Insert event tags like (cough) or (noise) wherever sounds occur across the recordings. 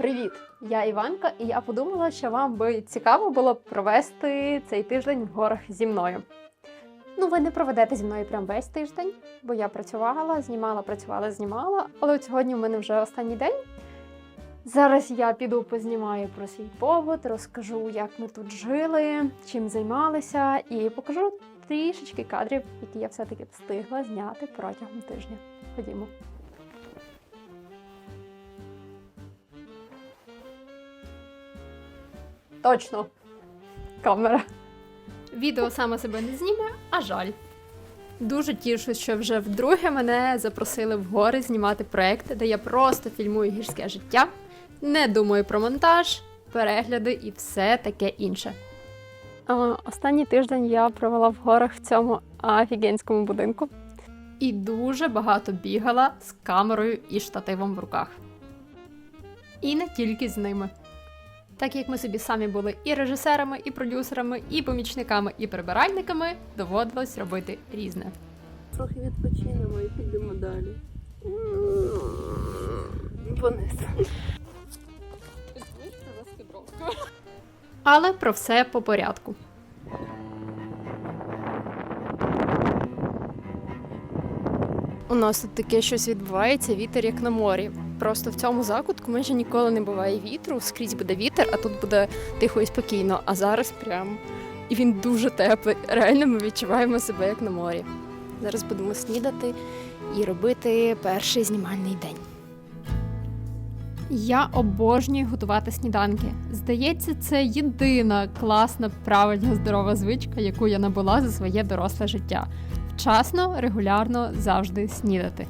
Привіт! Я Іванка, і я подумала, що вам би цікаво було провести цей тиждень в горах зі мною. Ну, ви не проведете зі мною прям весь тиждень, бо я працювала, знімала, працювала, знімала. Але от сьогодні в мене вже останній день. Зараз я піду познімаю про свій повод, розкажу, як ми тут жили, чим займалися, і покажу трішечки кадрів, які я все-таки встигла зняти протягом тижня. Ходімо. Точно. Камера. Відео саме себе не зніме, а жаль. Дуже тішу, що вже вдруге мене запросили в гори знімати проект, де я просто фільмую гірське життя, не думаю про монтаж, перегляди і все таке інше. А, останній тиждень я провела в горах в цьому офігенському будинку. І дуже багато бігала з камерою і штативом в руках. І не тільки з ними. Так як ми собі самі були і режисерами, і продюсерами, і помічниками, і прибиральниками, доводилось робити різне. Трохи відпочинемо і підемо далі. Вниз. Але про все по порядку. У нас тут таке щось відбувається, вітер як на морі. Просто в цьому закутку майже ніколи не буває вітру, скрізь буде вітер, а тут буде тихо і спокійно. А зараз прям і він дуже теплий. Реально ми відчуваємо себе як на морі. Зараз будемо снідати і робити перший знімальний день. Я обожнюю готувати сніданки. Здається, це єдина класна, правильна, здорова звичка, яку я набула за своє доросле життя. Вчасно, регулярно, завжди снідати.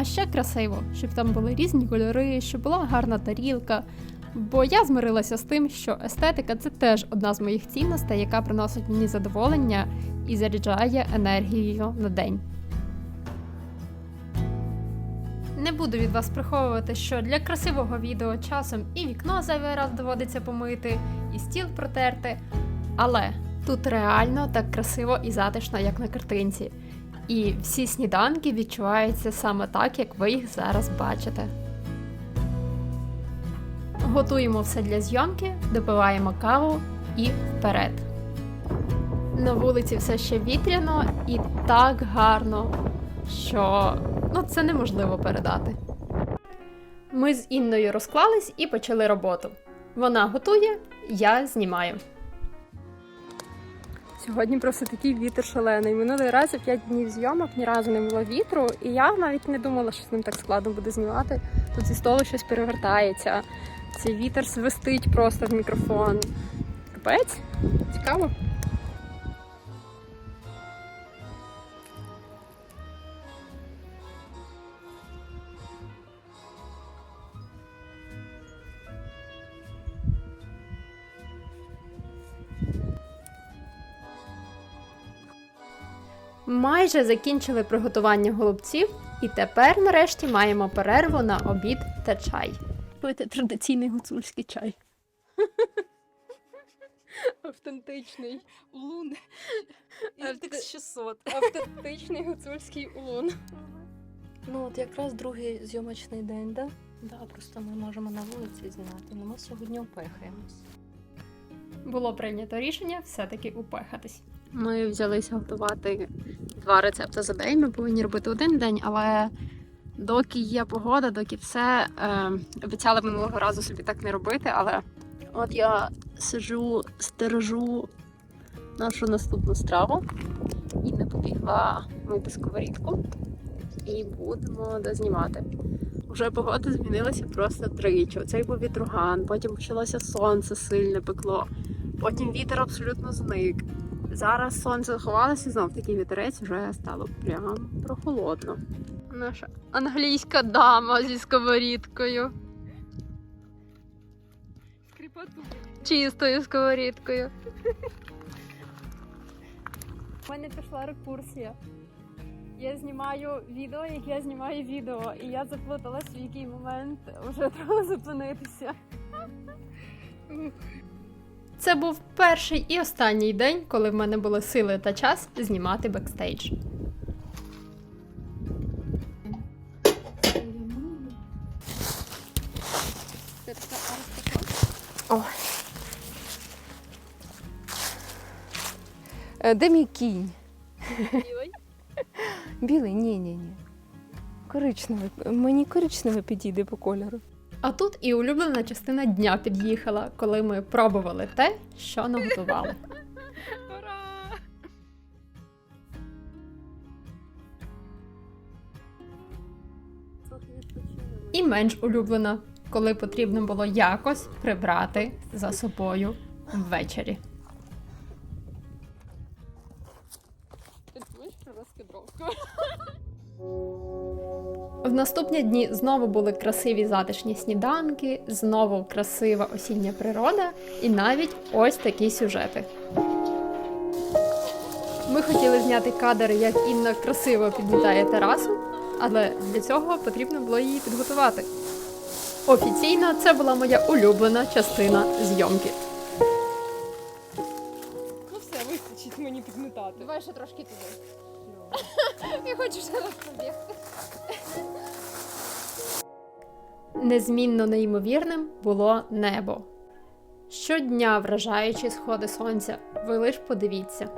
А ще красиво, щоб там були різні кольори, щоб була гарна тарілка. Бо я змирилася з тим, що естетика це теж одна з моїх цінностей, яка приносить мені задоволення і заряджає енергією на день. Не буду від вас приховувати, що для красивого відео часом і вікно зайвий раз доводиться помити, і стіл протерти. Але тут реально так красиво і затишно, як на картинці. І всі сніданки відчуваються саме так, як ви їх зараз бачите. Готуємо все для зйомки, допиваємо каву і вперед. На вулиці все ще вітряно і так гарно, що ну, це неможливо передати. Ми з Інною розклались і почали роботу. Вона готує, я знімаю. Сьогодні просто такий вітер шалений. Минулий раз за 5 днів зйомок ні разу не було вітру, і я навіть не думала, що з ним так складно буде знімати. Тут зі столу щось перевертається. Цей вітер свистить просто в мікрофон. Капець? Цікаво. Майже закінчили приготування голубців, і тепер нарешті маємо перерву на обід та чай. Пити традиційний гуцульський чай. (laughs) Автентичний. Улун. Індекс 600. (laughs) Автентичний гуцульський улун. Ну от якраз другий зйомочний день, да? Да, просто ми можемо на вулиці знімати, але ми сьогодні опихаємось. Було прийнято рішення все-таки упехатись. Ми взялися готувати два рецепти за день. Ми повинні робити один день, але доки є погода, доки все е, обіцяли минулого разу собі так не робити. Але от я сижу, стережу нашу наступну страву і не побігла мити сковорідку. І будемо дознімати. Уже погода змінилася просто тричі. Оцей був вітруган, потім почалося сонце сильне пекло, потім вітер абсолютно зник. Зараз сонце заховалося, знов такий вітерець вже стало прям прохолодно. Наша англійська дама зі сковорідкою. Скрипоту. Чистою сковорідкою. У мене пішла рекурсія. Я знімаю відео, як я знімаю відео, і я заплуталась, в який момент вже треба зупинитися. Це був перший і останній день, коли в мене були сили та час знімати бекстейдж. Е, де мій кінь? Білий? Білий, ні, ні, ні. Коричневий. Мені коричневий підійде по кольору. А тут і улюблена частина дня під'їхала, коли ми пробували те, що наготували. І менш улюблена, коли потрібно було якось прибрати за собою ввечері. Наступні дні знову були красиві затишні сніданки, знову красива осіння природа і навіть ось такі сюжети. Ми хотіли зняти кадр, як Інна красиво підмітає терасу, але для цього потрібно було її підготувати. Офіційно це була моя улюблена частина зйомки. Ну все, вистачить мені підмітати. Давай ще трошки туди. Незмінно неймовірним було небо. Щодня вражаючі сходи сонця. Ви лиш подивіться.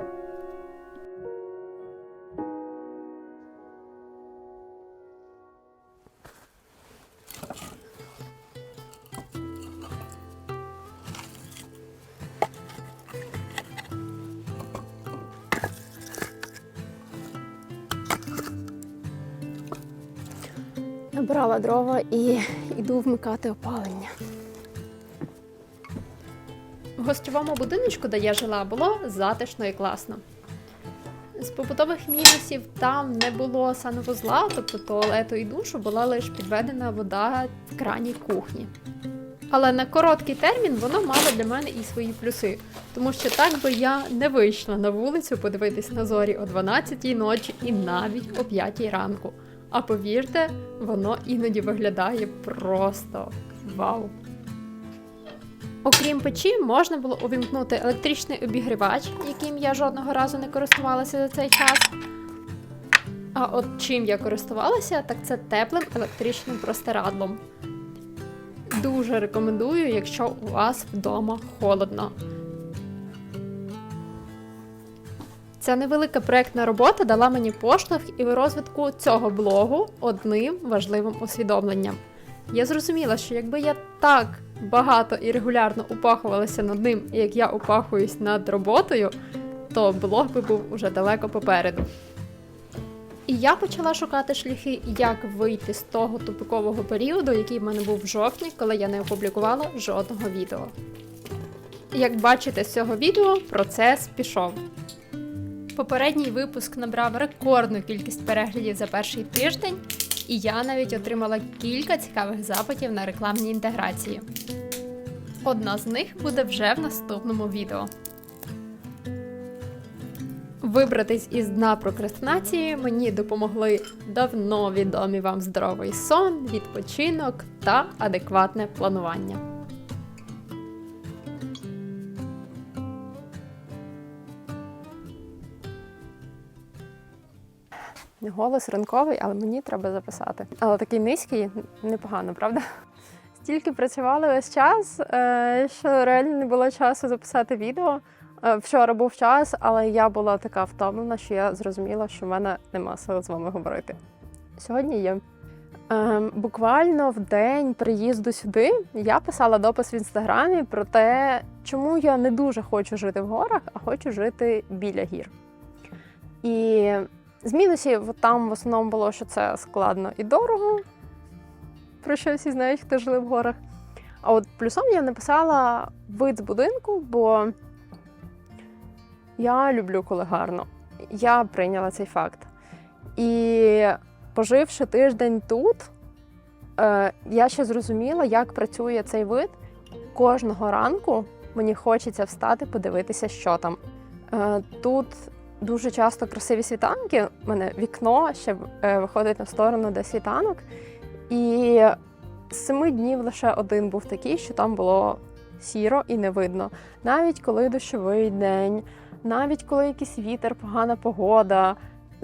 Набрала дрова і йду вмикати опалення. В гостьовому будиночку, де я жила, було затишно і класно. З побутових мінусів там не було санвузла, тобто туалету і душу, була лише підведена вода в крані кухні. Але на короткий термін воно мало для мене і свої плюси, тому що так би я не вийшла на вулицю подивитись на зорі о 12 ночі і навіть о 5-й ранку. А повірте, воно іноді виглядає просто вау. Окрім печі, можна було увімкнути електричний обігрівач, яким я жодного разу не користувалася за цей час. А от чим я користувалася, так це теплим електричним простирадлом. Дуже рекомендую, якщо у вас вдома холодно. Ця невелика проєктна робота дала мені поштовх і розвитку цього блогу одним важливим усвідомленням. Я зрозуміла, що якби я так багато і регулярно упахувалася над ним, як я упахуюсь над роботою, то блог би був уже далеко попереду. І я почала шукати шляхи, як вийти з того тупикового періоду, який в мене був в жовтні, коли я не опублікувала жодного відео. Як бачите з цього відео, процес пішов. Попередній випуск набрав рекордну кількість переглядів за перший тиждень, і я навіть отримала кілька цікавих запитів на рекламні інтеграції. Одна з них буде вже в наступному відео. Вибратись із дна прокрастинації мені допомогли давно відомі вам здоровий сон, відпочинок та адекватне планування. Голос ранковий, але мені треба записати. Але такий низький, непогано, правда? Стільки працювали весь час, е, що реально не було часу записати відео. Е, Вчора був час, але я була така втомлена, що я зрозуміла, що в мене нема сил з вами говорити. Сьогодні є. Е, Буквально в день приїзду сюди я писала допис в інстаграмі про те, чому я не дуже хочу жити в горах, а хочу жити біля гір. І з мінусів там в основному було, що це складно і дорого, про що всі знають, хто жили в горах. А от плюсом я написала вид з будинку, бо я люблю, коли гарно. Я прийняла цей факт. І поживши тиждень тут, е, я ще зрозуміла, як працює цей вид. Кожного ранку мені хочеться встати, подивитися, що там. Е, тут дуже часто красиві світанки. У мене вікно ще е, виходить на сторону, де світанок. І з семи днів лише один був такий, що там було сіро і не видно. Навіть коли дощовий день, навіть коли якийсь вітер, погана погода.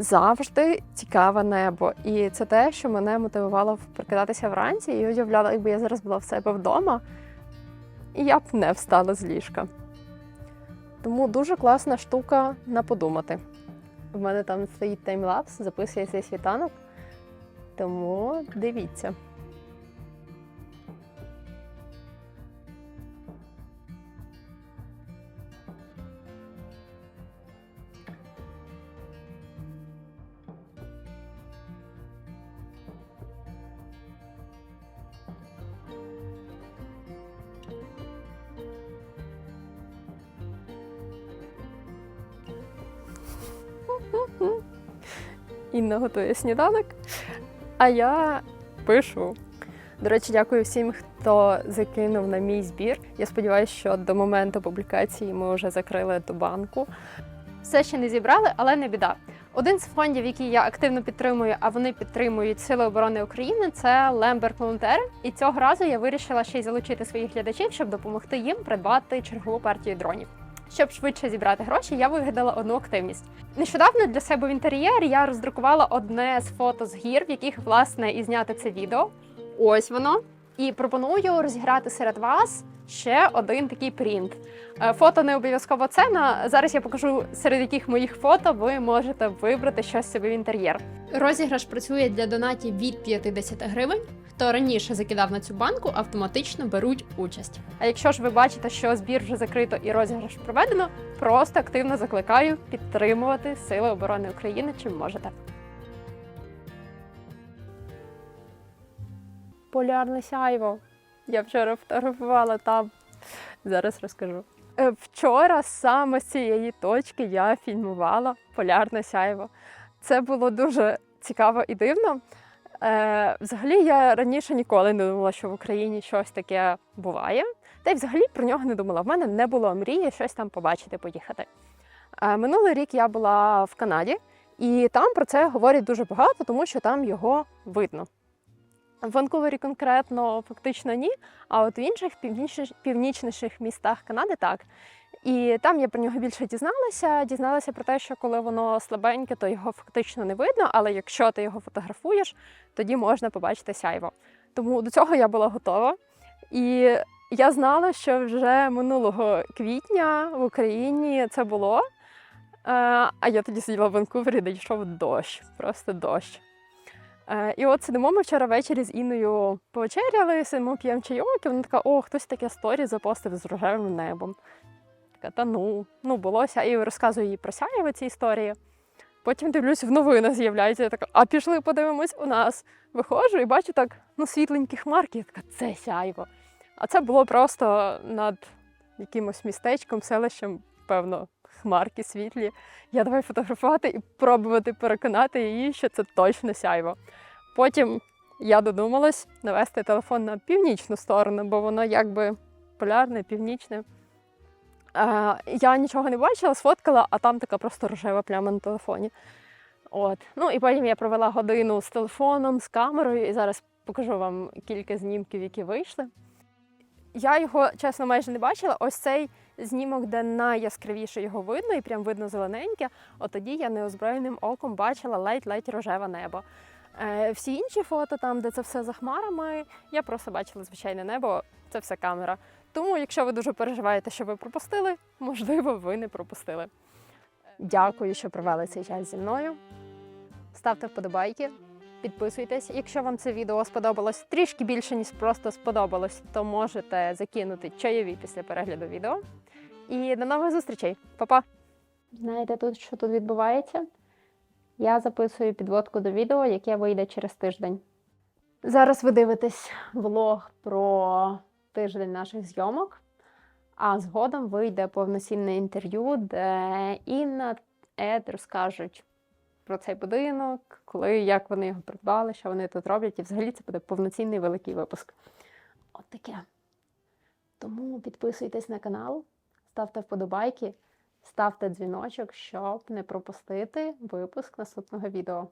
Завжди цікаве небо, і це те, що мене мотивувало прокидатися вранці і уявляла, якби я зараз була в себе вдома, і я б не встала з ліжка. Тому дуже класна штука на подумати. В мене там стоїть таймлапс, записує цей світанок. Тому дивіться. Інна готує сніданок, а я пишу. До речі, дякую всім, хто закинув на мій збір. Я сподіваюся, що до моменту публікації ми вже закрили ту банку. Все ще не зібрали, але не біда. Один з фондів, який я активно підтримую, а вони підтримують Сили оборони України, це Лемберг Волонтери. І цього разу я вирішила ще й залучити своїх глядачів, щоб допомогти їм придбати чергову партію дронів. Щоб швидше зібрати гроші, я вигадала одну активність. Нещодавно для себе в інтер'єрі я роздрукувала одне з фото з гір, в яких власне і зняти це відео. Ось воно. І пропоную розіграти серед вас ще один такий принт. Е, Фото не обов'язково це. На зараз я покажу серед яких моїх фото ви можете вибрати щось собі в інтер'єр. Розіграш працює для донатів від 50 гривень. Хто раніше закидав на цю банку, автоматично беруть участь. А якщо ж ви бачите, що збір вже закрито і розіграш проведено, просто активно закликаю підтримувати Сили оборони України чим можете. Полярне сяйво. Я вчора фотографувала там. Зараз розкажу. Е, Вчора саме з цієї точки я фільмувала полярне сяйво. Це було дуже цікаво і дивно. Е, взагалі, я раніше ніколи не думала, що в Україні щось таке буває. Та й взагалі про нього не думала. В мене не було мрії щось там побачити, поїхати. Е, минулий рік я була в Канаді, і там про це говорять дуже багато, тому що там його видно. В Ванкувері конкретно фактично ні, а от в інших північніших, містах Канади так. І там я про нього більше дізналася. Дізналася про те, що коли воно слабеньке, то його фактично не видно, але якщо ти його фотографуєш, тоді можна побачити сяйво. Тому до цього я була готова. І я знала, що вже минулого квітня в Україні це було. Е, А я тоді сиділа в Ванкувері, де йшов дощ, просто дощ. Е, І от сидимо ми вчора ввечері з Інною повечеряли, сидимо п'ємо чайок, і вона така, о, хтось таке сторі запостив з рожевим небом. Така, та ну, ну булося. І розказую їй про сяєво ці історії. Потім дивлюсь, в новинах з'являється. Я така, а пішли подивимось у нас. Виходжу і бачу так, ну, світленькі хмарки. Я така, це сяйво. А це було просто над якимось містечком, селищем, певно, хмарки світлі. Я давай фотографувати і пробувати переконати її, що це точно сяйво. Потім я додумалась навести телефон на північну сторону, бо воно якби полярне, північне. Е, я нічого не бачила, сфоткала, а там така просто рожева пляма на телефоні. От. Ну і потім я провела годину з телефоном, з камерою, і зараз покажу вам кілька знімків, які вийшли. Я його, чесно, майже не бачила. Ось цей знімок, де найяскравіше його видно, і прям видно зелененьке. От тоді я неозброєним оком бачила ледь-ледь рожеве небо. Е, всі інші фото, там, де це все за хмарами, я просто бачила звичайне небо, це все камера. Тому, якщо ви дуже переживаєте, що ви пропустили, можливо, ви не пропустили. Дякую, що провели цей час зі мною. Ставте вподобайки, підписуйтесь. Якщо вам це відео сподобалось трішки більше, ніж просто сподобалось, то можете закинути чайові після перегляду відео. І до нових зустрічей. Па-па! Знаєте тут, що тут відбувається? Я записую підводку до відео, яке вийде через тиждень. Зараз ви дивитесь влог про тиждень наших зйомок, а згодом вийде повноцінне інтерв'ю, де Інна, Ед розкажуть про цей будинок, коли, як вони його придбали, що вони тут роблять, і взагалі це буде повноцінний великий випуск. От таке. Тому підписуйтесь на канал, ставте вподобайки, ставте дзвіночок, щоб не пропустити випуск наступного відео.